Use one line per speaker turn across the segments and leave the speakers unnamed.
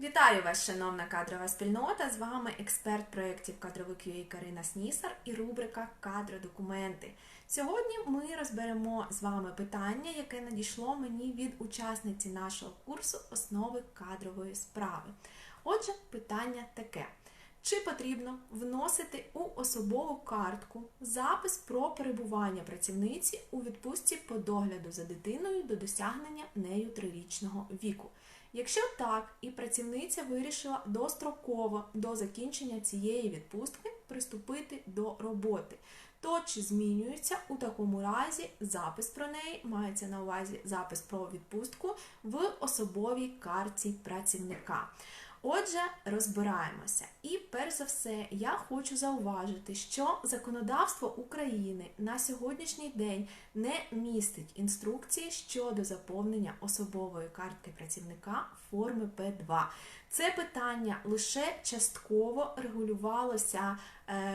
Вітаю вас, шановна кадрова спільнота! З вами експерт проєктів кадровик UA Карина Снісар і рубрика Кадродокументи. Сьогодні ми розберемо з вами питання, яке надійшло мені від учасниці нашого курсу основи кадрової справи. Отже, питання таке: чи потрібно вносити у особову картку запис про перебування працівниці у відпустці по догляду за дитиною до досягнення нею трирічного віку? Якщо так, і працівниця вирішила достроково до закінчення цієї відпустки приступити до роботи, то чи змінюється у такому разі запис про неї, мається на увазі запис про відпустку в особовій карті працівника. Отже, розбираємося. І перш за все, я хочу зауважити, що законодавство України на сьогоднішній день не містить інструкції щодо заповнення особової картки працівника форми П2. Це питання лише частково регулювалося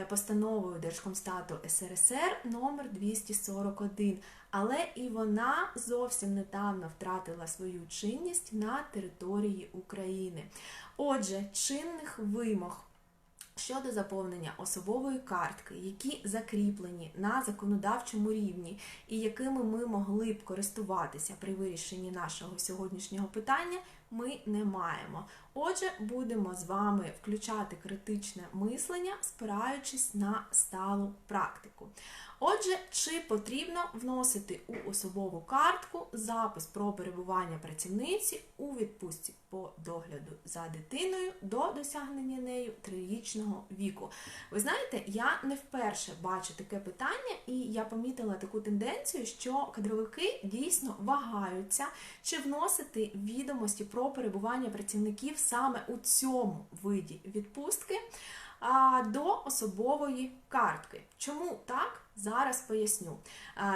постановою Держкомстату СРСР номер 241 але і вона зовсім недавно втратила свою чинність на території України. Отже, чинних вимог. Щодо заповнення особової картки, які закріплені на законодавчому рівні, і якими ми могли б користуватися при вирішенні нашого сьогоднішнього питання, ми не маємо. Отже, будемо з вами включати критичне мислення, спираючись на сталу практику. Отже, чи потрібно вносити у особову картку запис про перебування працівниці у відпустці по догляду за дитиною до досягнення нею трирічного віку? Ви знаєте, я не вперше бачу таке питання, і я помітила таку тенденцію, що кадровики дійсно вагаються, чи вносити відомості про перебування працівників саме у цьому виді відпустки до особової картки. Чому так? Зараз поясню.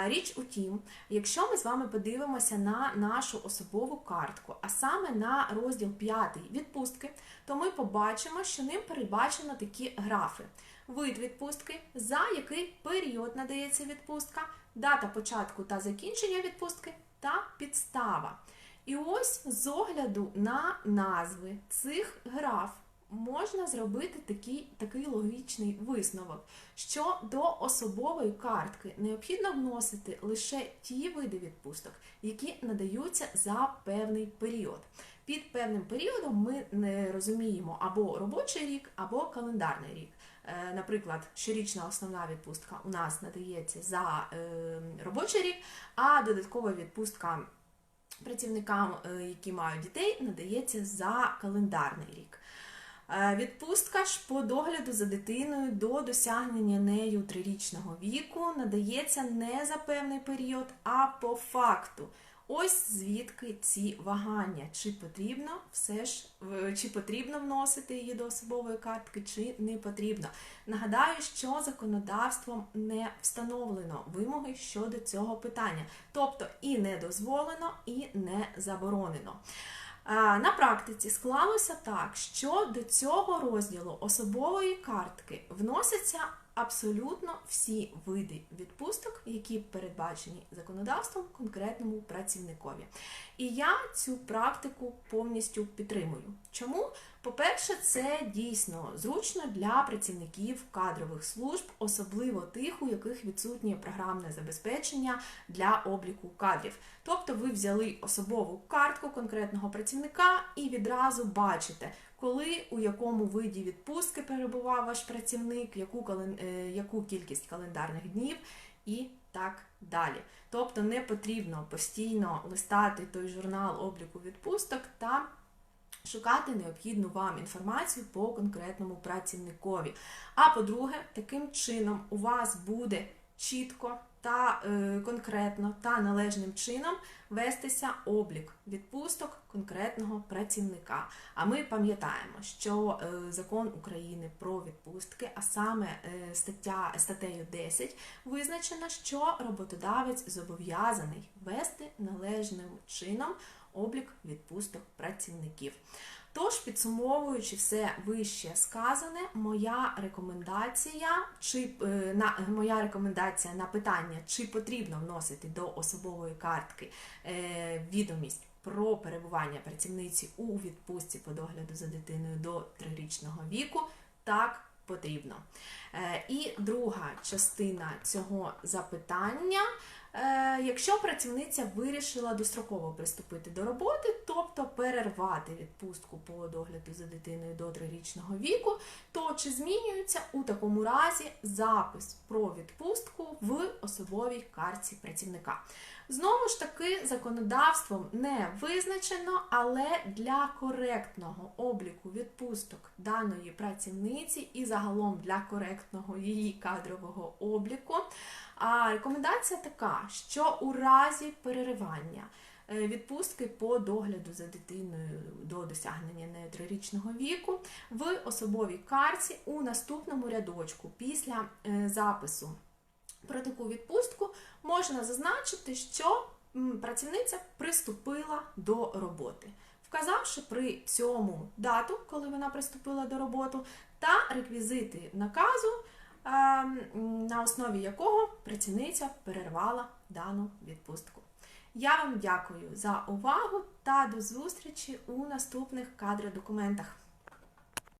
Річ у тім, якщо ми з вами подивимося на нашу особову картку, а саме на розділ 5 відпустки, то ми побачимо, що ним передбачено такі графи: вид відпустки, за який період надається відпустка, дата початку та закінчення відпустки та підстава. І ось з огляду на назви цих граф можна зробити такий, такий логічний висновок, що до особової картки необхідно вносити лише ті види відпусток, які надаються за певний період. Під певним періодом ми не розуміємо або робочий рік, або календарний рік. Е, наприклад, щорічна основна відпустка у нас надається за е, робочий рік, а додаткова відпустка працівникам, е, які мають дітей, надається за календарний рік. Е, відпустка ж по догляду за дитиною до досягнення нею трирічного віку надається не за певний період, а по факту. Ось звідки ці вагання, чи потрібно все ж чи потрібно вносити її до особової картки, чи не потрібно. Нагадаю, що законодавством не встановлено вимоги щодо цього питання, тобто і не дозволено, і не заборонено. На практиці склалося так, що до цього розділу особової картки вносяться абсолютно всі види відпусток, які передбачені законодавством конкретному працівникові. І я цю практику повністю підтримую. Чому? По-перше, це дійсно зручно для працівників кадрових служб, особливо тих, у яких відсутнє програмне забезпечення для обліку кадрів. Тобто ви взяли особову картку конкретного працівника і відразу бачите, коли у якому виді відпустки перебував ваш працівник, яку, е, яку кількість календарних днів і так далі. Тобто не потрібно постійно листати той журнал обліку відпусток та шукати необхідну вам інформацію по конкретному працівникові. А по-друге, таким чином у вас буде чітко та е, конкретно та належним чином вестися облік відпусток конкретного працівника. А ми пам'ятаємо, що е, закон України про відпустки, а саме е, стаття статтею 10, визначено, що роботодавець зобов'язаний вести належним чином облік відпусток працівників. Тож, підсумовуючи все вище сказане, моя рекомендація, чи е, на моя рекомендація на питання, чи потрібно вносити до особової картки е, відомість про перебування працівниці у відпустці по догляду за дитиною до трирічного віку. Так потрібно. Е, І друга частина цього запитання. Е, Якщо працівниця вирішила достроково приступити до роботи, тобто перервати відпустку по догляду за дитиною до трирічного віку, то чи змінюється у такому разі запис про відпустку в особовій картці працівника? Знову ж таки, законодавством не визначено, але для коректного обліку відпусток даної працівниці і загалом для коректного її кадрового обліку, рекомендація така, що у разі переривання е, відпустки по догляду за дитиною до досягнення нею трирічного віку в особовій карті у наступному рядочку. Після е, запису про таку відпустку можна зазначити, що працівниця приступила до роботи, вказавши при цьому дату, коли вона приступила до роботи, та реквізити наказу, на основі якого працівниця перервала дану відпустку. Я вам дякую за увагу та до зустрічі у наступних кадродокументах.